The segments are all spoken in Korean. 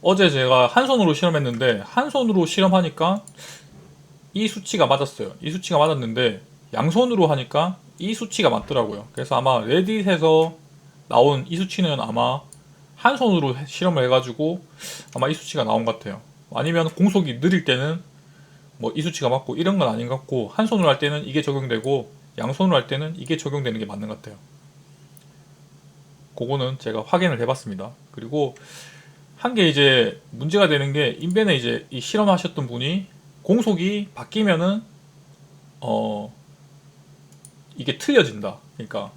어제 제가 한 손으로 실험했는데 한 손으로 실험하니까 이 수치가 맞았어요. 이 수치가 맞았는데 양손으로 하니까 이 수치가 맞더라고요. 그래서 아마 레딧에서 나온 이 수치는 아마 한 손으로 해- 실험을 해가지고 아마 이 수치가 나온 것 같아요. 아니면 공속이 느릴 때는 뭐 이 수치가 맞고 이런 건 아닌 것 같고 한 손으로 할 때는 이게 적용되고 양손으로 할 때는 이게 적용되는 게 맞는 것 같아요. 그거는 제가 확인을 해봤습니다. 그리고 한 게 이제 문제가 되는 게 인벤에 이제 이 실험하셨던 분이 공속이 바뀌면은 어 이게 틀려진다. 그러니까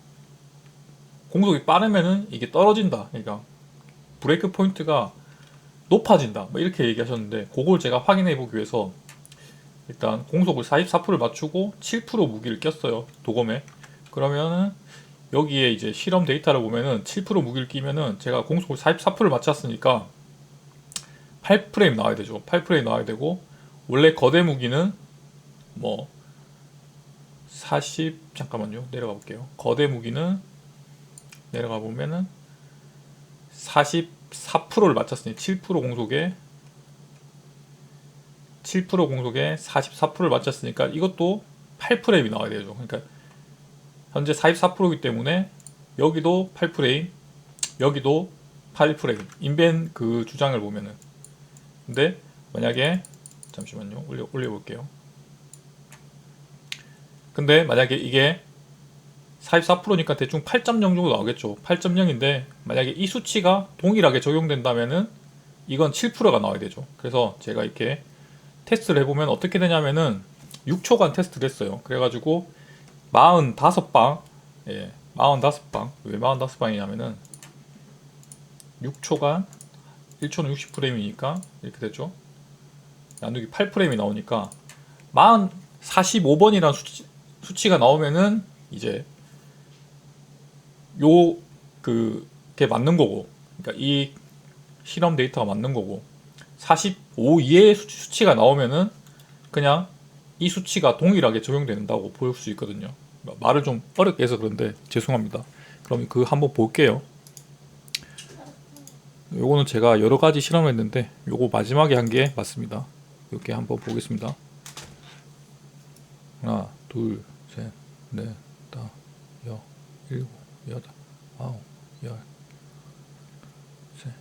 공속이 빠르면은 이게 떨어진다. 그러니까 브레이크 포인트가 높아진다. 뭐 이렇게 얘기하셨는데 그걸 제가 확인해 보기 위해서 일단 공속을 44%를 맞추고 7% 무기를 꼈어요. 도검에. 그러면은 여기에 이제 실험 데이터를 보면은 7% 무기를 끼면은 제가 공속을 44%를 맞췄으니까 8프레임 나와야 되죠. 8프레임 나와야 되고 원래 거대 무기는 뭐 40 잠깐만요. 내려가 볼게요. 거대 무기는 내려가 보면은 44%를 맞췄으니 7% 공속에 7% 공속에 44%를 맞췄으니까 이것도 8프레임이 나와야 되죠. 그러니까 현재 44%이기 때문에 여기도 8프레임, 여기도 8프레임. 인벤 그 주장을 보면은. 근데 만약에 잠시만요. 올려 올려 볼게요. 근데 만약에 이게 44%니까 대충 8.0 정도 나오겠죠. 8.0인데 만약에 이 수치가 동일하게 적용된다면은 이건 7%가 나와야 되죠. 그래서 제가 이렇게 테스트를 해보면 어떻게 되냐면은 6초간 테스트를 했어요. 그래가지고 45방, 예, 45방. 왜 45방이냐면은 6초간 1초는 60프레임이니까 이렇게 됐죠. 나누기 8프레임이 나오니까 40, 45번이라는 수치, 수치가 나오면은 이제 요 그게 맞는 거고, 그러니까 이 실험 데이터가 맞는 거고, 45 이하의 수치, 수치가 나오면은 그냥 이 수치가 동일하게 적용된다고 볼 수 있거든요. 말을 좀 어렵게 해서 그런데 죄송합니다. 그럼 그 한번 볼게요. 요거는 제가 여러 가지 실험했는데 요거 마지막에 한 게 맞습니다. 이렇게 한번 보겠습니다. 하나, 둘, 셋, 넷, 다, 여, 일곱, 여덟, 아홉, 열, 셋,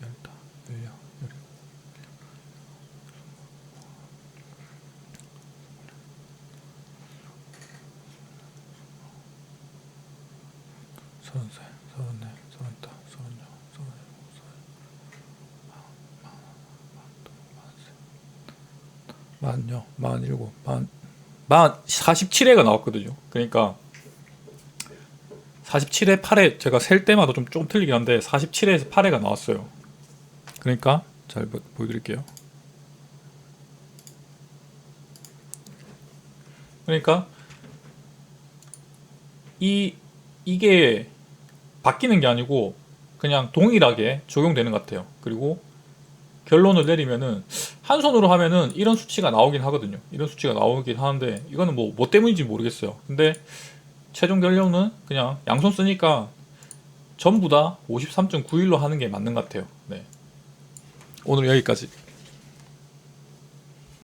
열다, 열여, 열일곱, 서른 살, 서른 넷, 서른 다, 서른 만여, 만 일곱, 만, 만 47회가 나왔거든요. 그러니까 47회 8회 제가 셀 때마다 좀 조금 틀리긴 한데 47회에서 8회가 나왔어요. 그러니까 잘 보- 보여드릴게요. 그러니까 이 이게 바뀌는 게 아니고 그냥 동일하게 적용되는 것 같아요. 그리고 결론을 내리면은 한 손으로 하면은 이런 수치가 나오긴 하거든요. 이런 수치가 나오긴 하는데 이거는 뭐 뭐 때문인지 모르겠어요. 근데 최종 결론은 그냥 양손 쓰니까 전부 다 53.91로 하는 게 맞는 것 같아요. 네. 오늘 여기까지.